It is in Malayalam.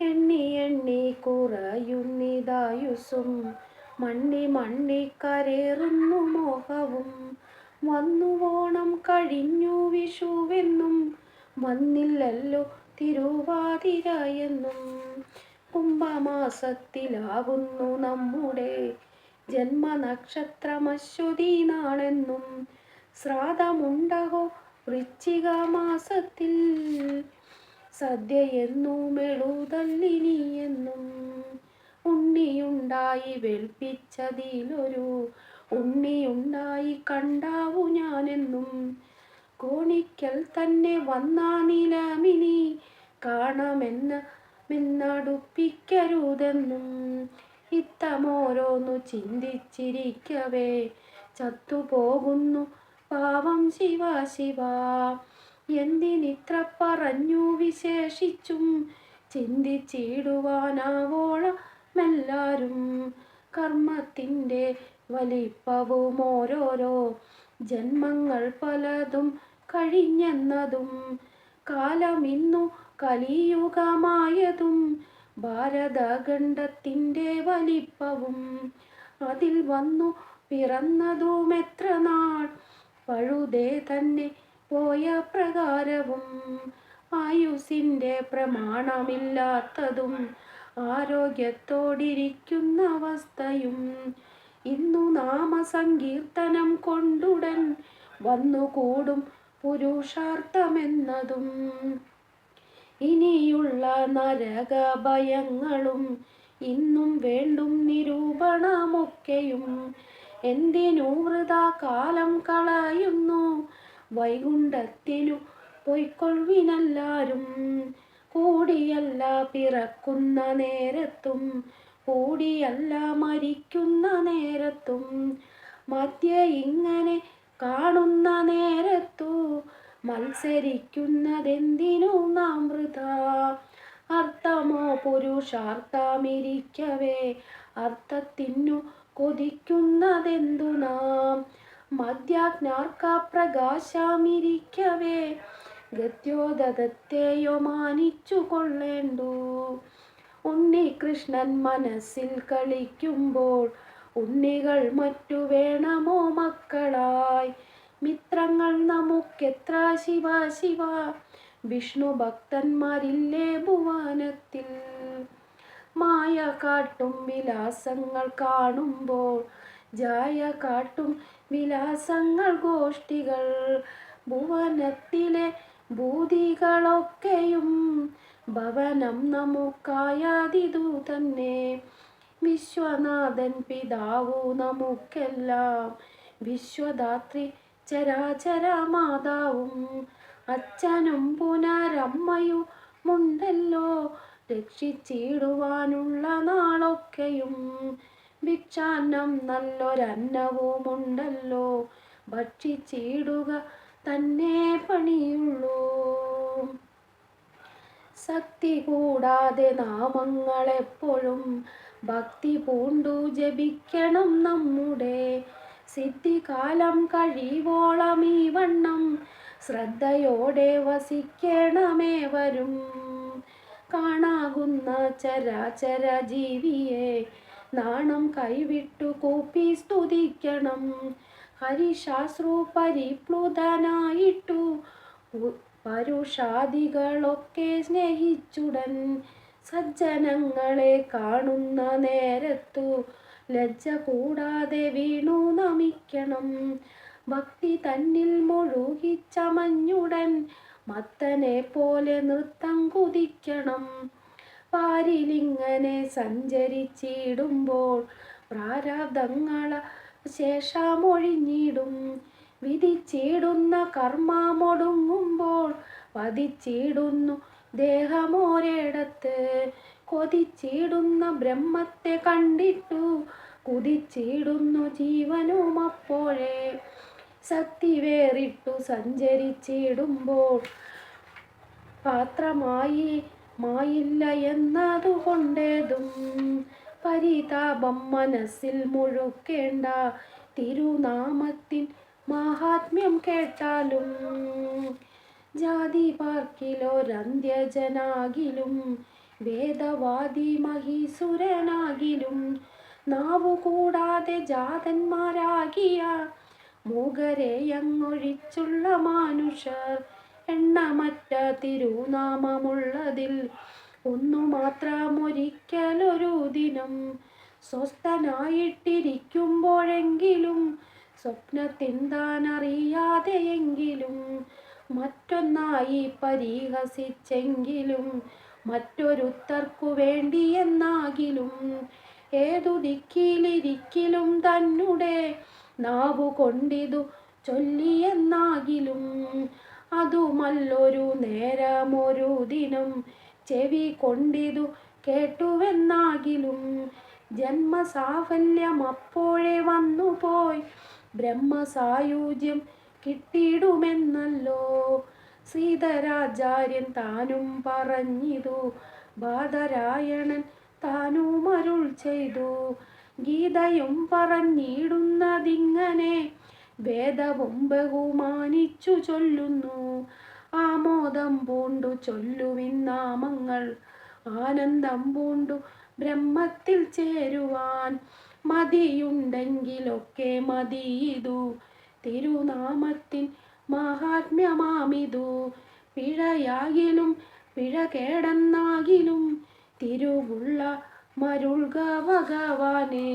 എണ്ണി എണ്ണി കുറയുന്നിതായുസും. മണ്ണി മണ്ണി കരേറുന്നു മോഹവും. വന്നു ഓണം കഴിഞ്ഞു വിഷുവെന്നും. വന്നില്ലല്ലോ തിരുവാതിരയെന്നും. കുംഭമാസത്തിലാകുന്നു നമ്മുടെ ജന്മനക്ഷത്രമശ്വതി നാളെന്നും ശ്രാദ്ധമുണ്ടകോ വൃശ്ചിക മാസത്തിൽ സദ്യയെന്നും എഴുതല്ലിനിയെന്നും ഉണ്ണിയുണ്ടായി വെൽപ്പിച്ചതിലൊരു ഉണ്ണിയുണ്ടായി കണ്ടാവു ഞാനെന്നും. കോണിക്കൽ തന്നെ വന്നാ നിലമിനി കാണാമെന്ന മിന്നടുപ്പിക്കരുതെന്നും. ഇത്തമോരോന്നു ചിന്തിച്ചിരിക്കവേ ചത്തുപോകുന്നു പാവം ശിവ ശിവ. എന്തിനിത്ര പറഞ്ഞു വിശേഷിച്ചും ചിന്തിച്ചിടുവാനാവോളമെല്ലാരും കർമ്മത്തിന്റെ വലിപ്പവും ഓരോരോ ജന്മങ്ങൾ പലതും കഴിഞ്ഞെന്നതും കാലമിന്നു കലിയുഗമായതും ഭാരതഖണ്ഡത്തിന്റെ വലിപ്പവും അതിൽ വന്നു പിറന്നതും എത്ര നാൾ? പഴുതേ തന്നെ പോയ പ്രകാരവും ആയുസിന്റെ പ്രമാണമില്ലാത്തതും ആരോഗ്യത്തോടിരിക്കുന്ന അവസ്ഥയും ഇന്നു നാമസങ്കീർത്തനം കൊണ്ടുടൻ വന്നുകൂടും പുരുഷാർത്ഥമെന്നതും. ഇനിയുള്ള നരകഭയങ്ങളും ഇന്നും വേണ്ടും നിരൂപണമൊക്കെയും. എന്തിനു വൃതാ കാലം കളയുന്നു? വൈകുണ്ഠത്തിനു പൊയ്ക്കൊള്ളിനെല്ലാരും കൂടിയല്ല പിറക്കുന്ന നേരത്തും കൂടിയല്ല മരിക്കുന്ന നേരത്തും മധ്യ ഇങ്ങനെ കാണുന്ന നേരത്തു മത്സരിക്കുന്നതെന്തിനു നാം വൃത അർത്ഥമോ പുരുഷാർത്ഥമിരിക്കവേ അർത്ഥത്തിനു കൊതിക്കുന്നതെന്തു നാം? മധ്യാജ്ഞാർക്ക പ്രകാശമിരിക്കവേ ഗത്യോദത്തെയോ മാനിച്ചു കൊള്ളേണ്ടു ഉണ്ണികൃഷ്ണൻ മനസ്സിൽ കളിക്കുമ്പോൾ ഉണ്ണികൾ മറ്റു വേണമോ മക്കളായി? മിത്രങ്ങൾ നമുക്കെത്ര ശിവ ശിവ? വിഷ്ണു ഭക്തന്മാരില്ലേ ഭുവനത്തിൽ? മായ കാട്ടും വിലാസങ്ങൾ കാണുമ്പോൾ ജായ കാട്ടും വിലാസങ്ങൾ ഗോഷ്ഠികൾ ഭുവനത്തിലെ ഭൂതികളൊക്കെയും ഭവനം നമുക്കായതിതു തന്നെ. വിശ്വനാഥൻ പിതാവു നമുക്കെല്ലാം. വിശ്വദാത്രി ചരാചര മാതാവും. അച്ഛനും പുനരമ്മയുമുണ്ടല്ലോ. രക്ഷിച്ചിടുവാനുള്ള നാളൊക്കെയും ഭിക്ഷാന്നം നല്ലൊരന്നവുമുണ്ടല്ലോ. ഭക്ഷിച്ചിടുക തന്നെ പണിയുള്ളൂ. ശക്തി കൂടാതെ നാമങ്ങളെപ്പോഴും ഭക്തി പൂണ്ടു ജപിക്കണം നമ്മുടെ. സിദ്ധികാലം കഴിവോളം ഈ വണ്ണം ശ്രദ്ധയോടെ വസിക്കണമേ വരും കാണാകുന്ന ചരാചര ജീവിയെ നാണം കൈവിട്ടു കൂപ്പി സ്തുതിക്കണം. ഹരിശാസ്ത്രു പരിപ്ലുതനായിട്ടു പരുഷാദികളൊക്കെ സ്നേഹിച്ചുടൻ സജ്ജനങ്ങളെ കാണുന്ന നേരത്തു ലജ്ജ കൂടാതെ വീണു നമിക്കണം. ഭക്തി തന്നിൽ മുഴുകിച്ചമഞ്ഞുടൻ മത്തനെ പോലെ നൃത്തം കുതിക്കണം. പാരിലിങ്ങനെ സഞ്ചരിച്ചിടുമ്പോൾ പ്രാരാബ്ദങ്ങള ശേഷമൊഴിഞ്ഞിടും. വിധിച്ചിടുന്ന കർമ്മമൊടുങ്ങുമ്പോൾ വധിച്ചിടുന്നു ദേഹമോരിടത്ത്. കൊതിച്ചിടുന്ന ബ്രഹ്മത്തെ കണ്ടിട്ടു കുതിച്ചിടുന്നു ജീവനും അപ്പോഴേ സത്തിവേറിട്ടു സഞ്ചരിച്ചിടുമ്പോൾ പാത്രമായി മായില്ല എന്നതുകൊണ്ടേതും. പരിതാപം മനസ്സിൽ മുഴുക്കേണ്ട തിരുനാമത്തിൻ മഹാത്മ്യം കേട്ടാലും ജാതി പാർക്കിലൊരന്ത്യജനാകിലും വേദവാദി മഹീസുരനാകിലും നാവു കൂടാതെ ജാതന്മാരാകിയ മൂകരെയങ്ങൊഴിച്ചുള്ള മാനുഷർ എണ്ണമറ്റ തിരുനാമമുള്ളതിൽ ഒന്നു മാത്രമൊരിക്കലൊരു ദിനം സ്വസ്ഥനായിട്ടിരിക്കുമ്പോഴെങ്കിലും സ്വപ്നത്തിന്താനറിയാതെയെങ്കിലും മറ്റൊന്നായി പരിഹസിച്ചെങ്കിലും മറ്റൊരുത്തർക്കു വേണ്ടിയെന്നാകിലും ഏതു ദിക്കിലിരിക്കിലും തന്നെ നാവുകൊണ്ടിതു ചൊല്ലിയെന്നാകിലും അതുമല്ലൊരു നേരമൊരു ദിനം ചെവി കൊണ്ടിതു കേട്ടുവെന്നാകിലും ജന്മസാഫല്യം അപ്പോഴേ വന്നുപോയി ബ്രഹ്മസായുജ്യം കിട്ടിയിടുമെന്നല്ലോ. സീതരാചാര്യൻ താനും പറഞ്ഞിതു ബാധരായണൻ താനും അരുൾ ചെയ്തു ഗീതയും പറഞ്ഞിടുന്നതിങ്ങനെ വേദവും ബഹുമാനിച്ചു ചൊല്ലുന്നു. ആമോദം പൂണ്ടു ചൊല്ലുവിൻ നാമങ്ങൾ. ആനന്ദം പൂണ്ടു ബ്രഹ്മത്തിൽ ചേരുവാൻ. മതിയുണ്ടെങ്കിലൊക്കെ മതിയിതു. തിരുനാമത്തിൻ മഹാത്മ്യമാമിതു. പിഴയാകിലും പിഴ കേടെന്നാകിലും തിരുവുള്ള മരുൾ ഭഗവാനേ